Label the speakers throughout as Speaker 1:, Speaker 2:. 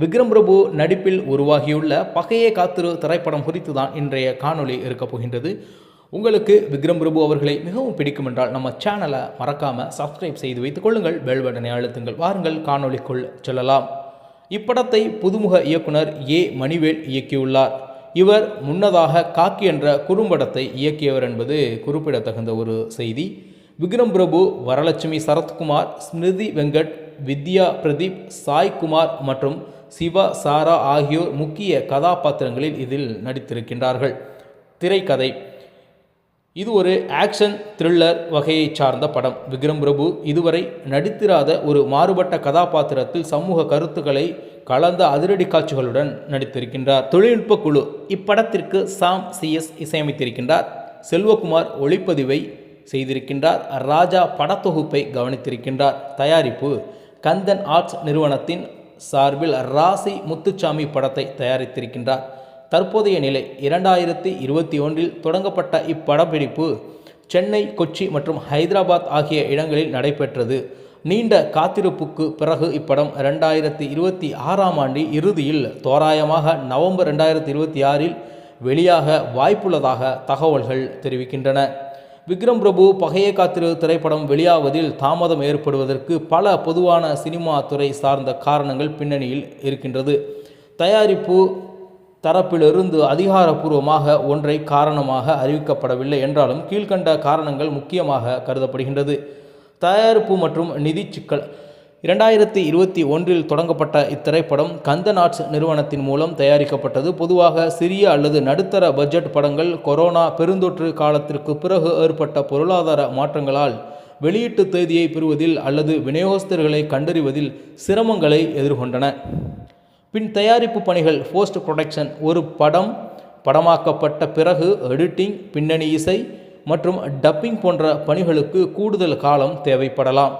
Speaker 1: விக்ரம் பிரபு நடிப்பில் உருவாகியுள்ள பகையே காத்திரு திரைப்படம் குறித்து தான் இன்றைய காணொளி இருக்கப் போகின்றது. உங்களுக்கு விக்ரம் பிரபு அவர்களை மிகவும் பிடிக்கும் என்றால் நம்ம சேனலை மறக்காமல் சப்ஸ்கிரைப் செய்து வைத்துக் கொள்ளுங்கள். பெல் பட்டனை அழுத்துங்கள். வாருங்கள் காணொளிக்குள் செல்லலாம். இப்படத்தை புதுமுக இயக்குனர் ஏ. மணிவேல் இயக்கியுள்ளார். இவர் முன்னதாக காக்கி என்ற குறும்படத்தை இயக்கியவர் என்பது குறிப்பிடத்தகுந்த ஒரு செய்தி. விக்ரம் பிரபு வரலட்சுமி சரத்குமார் ஸ்மிருதி வெங்கட் வித்யா பிரதீப் சாய்குமார் மற்றும் சிவா சாரா ஆகியோர் முக்கிய கதாபாத்திரங்களில் இதில் நடித்திருக்கின்றார்கள். திரைக்கதை. இது ஒரு ஆக்ஷன் த்ரில்லர் வகையை சார்ந்த படம். விக்ரம் பிரபு இதுவரை நடித்திராத ஒரு மாறுபட்ட கதாபாத்திரத்தில் சமூக கருத்துக்களை கலந்த அதிரடி காட்சிகளுடன் நடித்திருக்கின்றார். தொழில்நுட்ப குழு. இப்படத்திற்கு சாம் சிஎஸ் இசையமைத்திருக்கின்றார். செல்வகுமார் ஒளிப்பதிவை செய்திருக்கின்றார். ராஜா படத்தொகுப்பை கவனித்திருக்கின்றார். தயாரிப்பு கந்தன் ஆர்ட்ஸ் நிறுவனத்தின் சார்பில் ராசி முத்துச்சாமி படத்தை தயாரித்திருக்கின்றார். தற்போதைய நிலை இரண்டாயிரத்தி இருபத்தி ஒன்றில் தொடங்கப்பட்ட இப்படப்பிடிப்பு சென்னை கொச்சி மற்றும் ஹைதராபாத் ஆகிய இடங்களில் நடைபெற்றது. நீண்ட காத்திருப்புக்கு பிறகு இப்படம் ரெண்டாயிரத்தி இருபத்தி ஆறாம் ஆண்டு இறுதியில் தோராயமாக நவம்பர் ரெண்டாயிரத்தி இருபத்தி ஆறில் வெளியாக வாய்ப்புள்ளதாக தகவல்கள் தெரிவிக்கின்றன. விக்ரம் பிரபு பகையை காத்திரு திரைப்படம் வெளியாவதில் தாமதம் ஏற்படுவதற்கு பல பொதுவான சினிமா துறை சார்ந்த காரணங்கள் பின்னணியில் இருக்கின்றது. தயாரிப்பு தரப்பிலிருந்து அதிகாரப்பூர்வமாக ஒன்றை காரணமாக அறிவிக்கப்படவில்லை என்றாலும் கீழ்கண்ட காரணங்கள் முக்கியமாக கருதப்படுகின்றது. தயாரிப்பு மற்றும் நிதி சிக்கல் இரண்டாயிரத்தி இருபத்தி ஒன்றில் தொடங்கப்பட்ட இத்திரைப்படம் கந்தன் ஆர்ட்ஸ் நிறுவனத்தின் மூலம் தயாரிக்கப்பட்டது. பொதுவாக சிறிய அல்லது நடுத்தர பட்ஜெட் படங்கள் கொரோனா பெருந்தொற்று காலத்திற்கு பிறகு ஏற்பட்ட பொருளாதார மாற்றங்களால் வெளியீட்டு தேதியை பெறுவதில் அல்லது விநியோகஸ்தர்களை கண்டறிவதில் சிரமங்களை எதிர்கொண்டன. பின் தயாரிப்பு பணிகள் போஸ்ட் ப்ரொடக்ஷன் ஒரு படம் படமாக்கப்பட்ட பிறகு எடிட்டிங் பின்னணி இசை மற்றும் டப்பிங் போன்ற பணிகளுக்கு கூடுதல் காலம் தேவைப்படலாம்.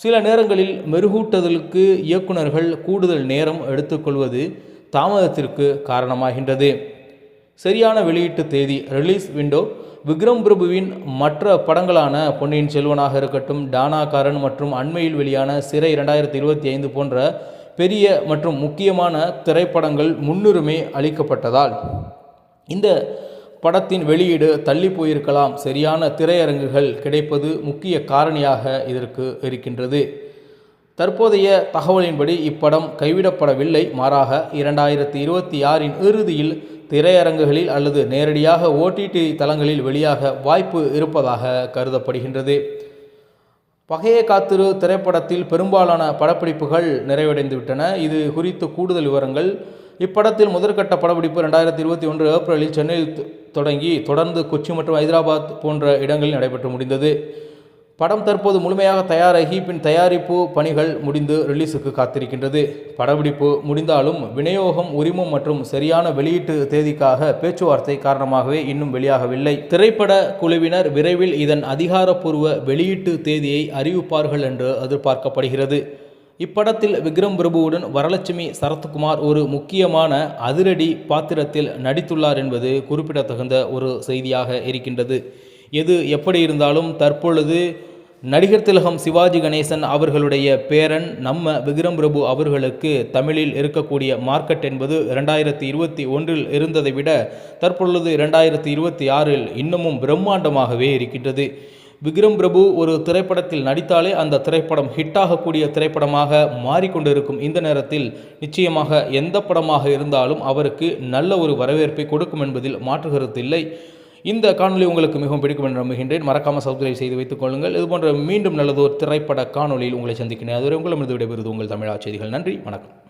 Speaker 1: சில நேரங்களில் மெருகூட்டுதலுக்கு இயக்குநர்கள் கூடுதல் நேரம் எடுத்துக்கொள்வது தாமதத்திற்கு காரணமாகின்றது. சரியான வெளியீட்டு தேதி ரிலீஸ் விண்டோ விக்ரம் பிரபுவின் மற்ற படங்களான பொன்னியின் செல்வனாக இருக்கட்டும் டானாகாரன் மற்றும் அண்மையில் வெளியான சிறை இரண்டாயிரத்தி இருபத்தி ஐந்து போன்ற பெரிய மற்றும் முக்கியமான திரைப்படங்கள் முன்னுரிமை அளிக்கப்பட்டதால் இந்த படத்தின் வெளியீடு தள்ளி போயிருக்கலாம். சரியான திரையரங்குகள் கிடைப்பது முக்கிய காரணியாக இதற்கு இருக்கின்றது. தற்போதைய தகவலின்படி இப்படம் கைவிடப்படவில்லை. மாறாக இரண்டாயிரத்தி இருபத்தி ஆறின் இறுதியில் திரையரங்குகளில் அல்லது நேரடியாக ஓடிடி தளங்களில் வெளியாக வாய்ப்பு இருப்பதாக கருதப்படுகின்றது. பகையை காத்திரு திரைப்படத்தில் பெரும்பாலான படப்பிடிப்புகள் நிறைவடைந்துவிட்டன. இது குறித்து கூடுதல் விவரங்கள். இப்படத்தில் முதற்கட்ட படப்பிடிப்பு ரெண்டாயிரத்தி இருபத்தி ஒன்று ஏப்ரலில் சென்னையில் தொடங்கி தொடர்ந்து கொச்சி மற்றும் ஹைதராபாத் போன்ற இடங்களில் நடைபெற்று முடிந்தது. படம் தற்போது முழுமையாக தயாராகி பின் தயாரிப்பு பணிகள் முடிந்து ரிலீஸுக்கு காத்திருக்கின்றது. படப்பிடிப்பு முடிந்தாலும் விநியோகம் உரிமம் மற்றும் சரியான வெளியீட்டு தேதிக்காக பேச்சுவார்த்தை காரணமாகவே இன்னும் வெளியாகவில்லை. திரைப்பட குழுவினர் விரைவில் இதன் அதிகாரப்பூர்வ வெளியீட்டு தேதியை அறிவிப்பார்கள் என்று எதிர்பார்க்கப்படுகிறது. இப்படத்தில் விக்ரம் பிரபுவுடன் வரலட்சுமி சரத்குமார் ஒரு முக்கியமான அதிரடி பாத்திரத்தில் நடித்துள்ளார் என்பது குறிப்பிடத்தகுந்த ஒரு செய்தியாக இருக்கின்றது. எது எப்படி இருந்தாலும் தற்பொழுது நடிகர் திலகம் சிவாஜி கணேசன் அவர்களுடைய பேரன் நம்ம விக்ரம் பிரபு அவர்களுக்கு தமிழில் இருக்கக்கூடிய மார்க்கெட் என்பது இரண்டாயிரத்தி இருபத்தி ஒன்றில் இருந்ததை விட தற்பொழுது இரண்டாயிரத்தி இருபத்தி ஆறில் இன்னமும் பிரம்மாண்டமாகவே இருக்கின்றது. விக்ரம் பிரபு ஒரு திரைப்படத்தில் நடித்தாலே அந்த திரைப்படம் ஹிட்டாகக்கூடிய திரைப்படமாக மாறிக்கொண்டிருக்கும் இந்த நேரத்தில் நிச்சயமாக எந்த படமாக இருந்தாலும் அவருக்கு நல்ல ஒரு வரவேற்பை கொடுக்கும் என்பதில் மாற்று இல்லை. இந்த காணொலி உங்களுக்கு மிகவும் பிடிக்கும் என்று நம்புகின்றேன். மறக்காமல் சப்ஸ்கிரைப் செய்து வைத்துக் கொள்ளுங்கள். இதுபோன்ற மீண்டும் நல்லதொரு திரைப்பட காணொலியில் உங்களை சந்திக்கிறேன். அதுவரை உங்களிடமிருந்து விடைபெறுவது உங்கள் தமிழா செய்திகள். நன்றி. வணக்கம்.